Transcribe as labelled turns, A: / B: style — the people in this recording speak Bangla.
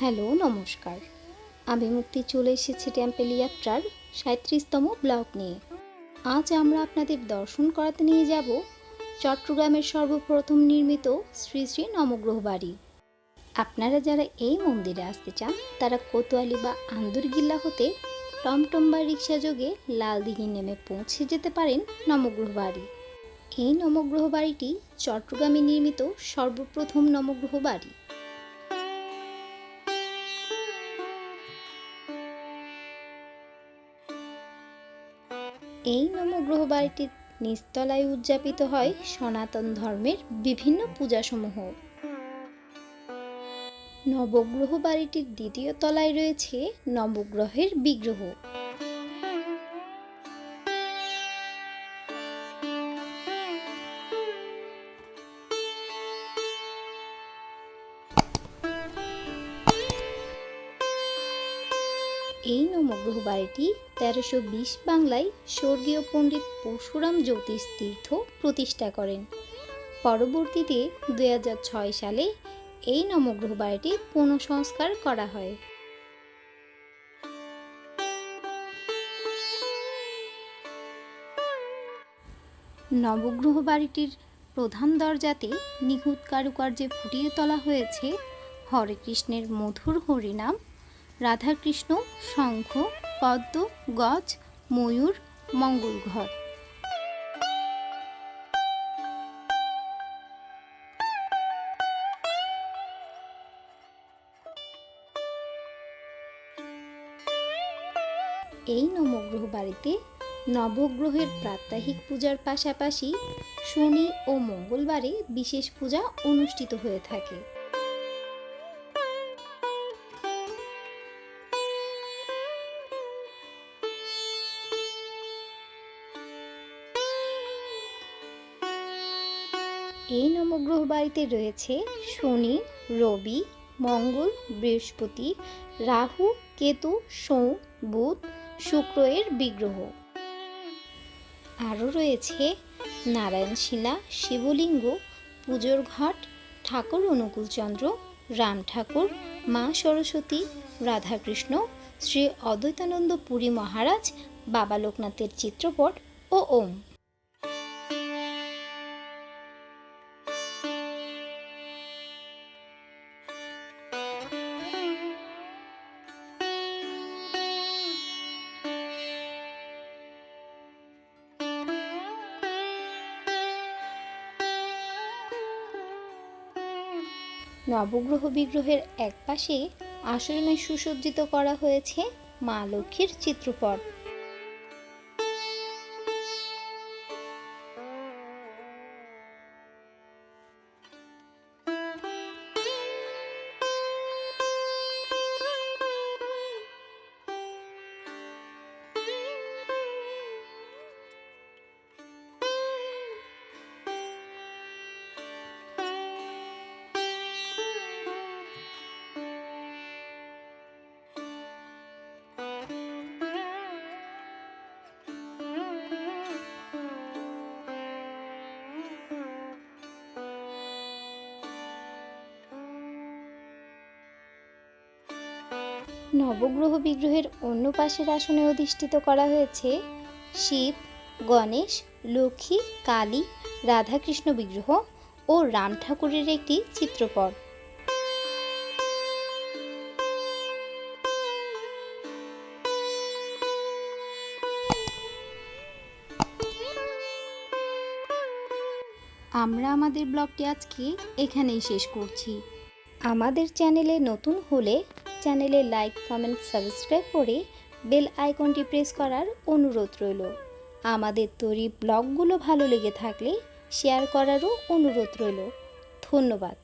A: হ্যালো, নমস্কার। আমি মুক্তি চলে এসেছি টেম্পেল যাত্রার সাঁত্রিশতম ব্লক নিয়ে। আজ আমরা আপনাদের দর্শন করাতে নিয়ে যাব চট্টগ্রামের সর্বপ্রথম নির্মিত শ্রী শ্রী নবগ্রহ বাড়ি। আপনারা যারা এই মন্দিরে আসতে চান, তারা কোতোয়ালি বা আন্দরগিল্লা হতে টমটম বা রিক্সা যোগে লালদিঘি নেমে পৌঁছে যেতে পারেন নবগ্রহ বাড়ি। এই নবগ্রহ বাড়িটি চট্টগ্রামে নির্মিত সর্বপ্রথম নবগ্রহ বাড়ি। এই নবগ্রহ বাড়িটির নিচতলায় উদযাপিত হয় সনাতন ধর্মের বিভিন্ন পূজাসমূহ। নবগ্রহ বাড়িটির দ্বিতীয় তলায় রয়েছে নবগ্রহের বিগ্রহ। এই নবগ্রহ বাড়িটি তেরোশো বিশ বাংলায় স্বর্গীয় পণ্ডিত পরশুরাম জ্যোতিষ তীর্থ প্রতিষ্ঠা করেন। পরবর্তীতে দুই সালে এই নবগ্রহ বাড়িটি পুনঃসংস্কার করা হয়। নবগ্রহ বাড়িটির প্রধান দরজাতে নিখুঁত কারুকার্যে ফুটিয়ে তোলা হয়েছে হরে কৃষ্ণের মধুর হরিনাম রাধাকৃষ্ণ, শঙ্খ, পদ্ম, গজ, ময়ূর মঙ্গল ঘর এই নবগ্রহ বাড়িতে নবগ্রহের প্রাত্যহিক পূজার পাশাপাশি শনি ও মঙ্গলবারে বিশেষ পূজা অনুষ্ঠিত হয়ে থাকে। এই নবগ্রহ বাড়িতে রয়েছে শনি, রবি, মঙ্গল, বৃহস্পতি, রাহু, কেতু সৌ বুধ, শুক্র এর বিগ্রহ। আরও রয়েছে নারায়ণশিলা শিবলিঙ্গ, পুজোর ঘট, ঠাকুর অনুকূলচন্দ্র রাম ঠাকুর, মা সরস্বতী, রাধাকৃষ্ণ, শ্রী অদ্বৈতানন্দ পুরী মহারাজ, বাবা লোকনাথের চিত্রপট ও ওম। নবগ্রহ বিগ্রহের এক পাশে আসনে সুসজ্জিত করা হয়েছে মা লক্ষ্মীর চিত্রপট। নবগ্রহ বিগ্রহের অন্য পাশের আসনে অধিষ্ঠিত করা হয়েছে শিব, গণেশ, লক্ষ্মী, কালী, রাধাকৃষ্ণ বিগ্রহ ও রাম ঠাকুরের একটি চিত্রপট। আমরা আমাদের ব্লগটি আজকে এখানেই শেষ করছি। আমাদের চ্যানেলে নতুন হলে চ্যানেলে লাইক, কমেন্ট, সাবস্ক্রাইব করে বেল আইকনটি প্রেস করার অনুরোধ রইল। আমাদের তৈরি ব্লগগুলো ভালো লেগে থাকলে শেয়ার করারও অনুরোধ রইল। ধন্যবাদ।